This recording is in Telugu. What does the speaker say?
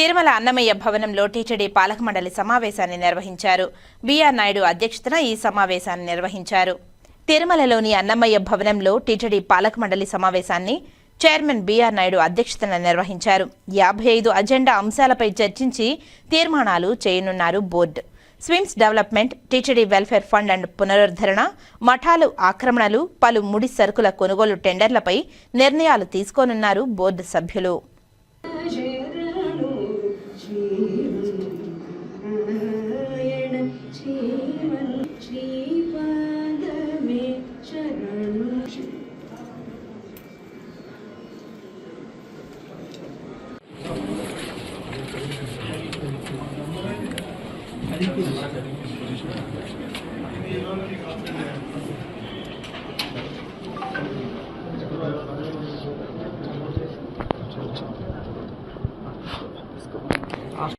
తిరుమల అన్నమయ్య భవనంలో టీటీడీ పాలక మండలి సమావేశాన్ని నిర్వహించారు. బీఆర్ నాయుడు అధ్యక్షతన ఈ సమావేశాన్ని నిర్వహించారు. తిరుమలలోని అన్నమయ్య భవనంలో టీటీడీ పాలక మండలి సమావేశాన్ని చైర్మన్ బీఆర్ నాయుడు అధ్యక్షతన నిర్వహించారు. యాభై ఐదు అజెండా అంశాలపై చర్చించి తీర్మానాలు చేయనున్నారు board. SVIMS development TTD welfare fund and పునరుద్ధరణ మఠాలు ఆక్రమణలు పలు ముడి సరుకుల కొనుగోలు టెండర్లపై నిర్ణయాలు తీసుకోనున్నారు బోర్డు సభ్యులు. தேவன் ஸ்ரீபாதமே சரணம் Thank you.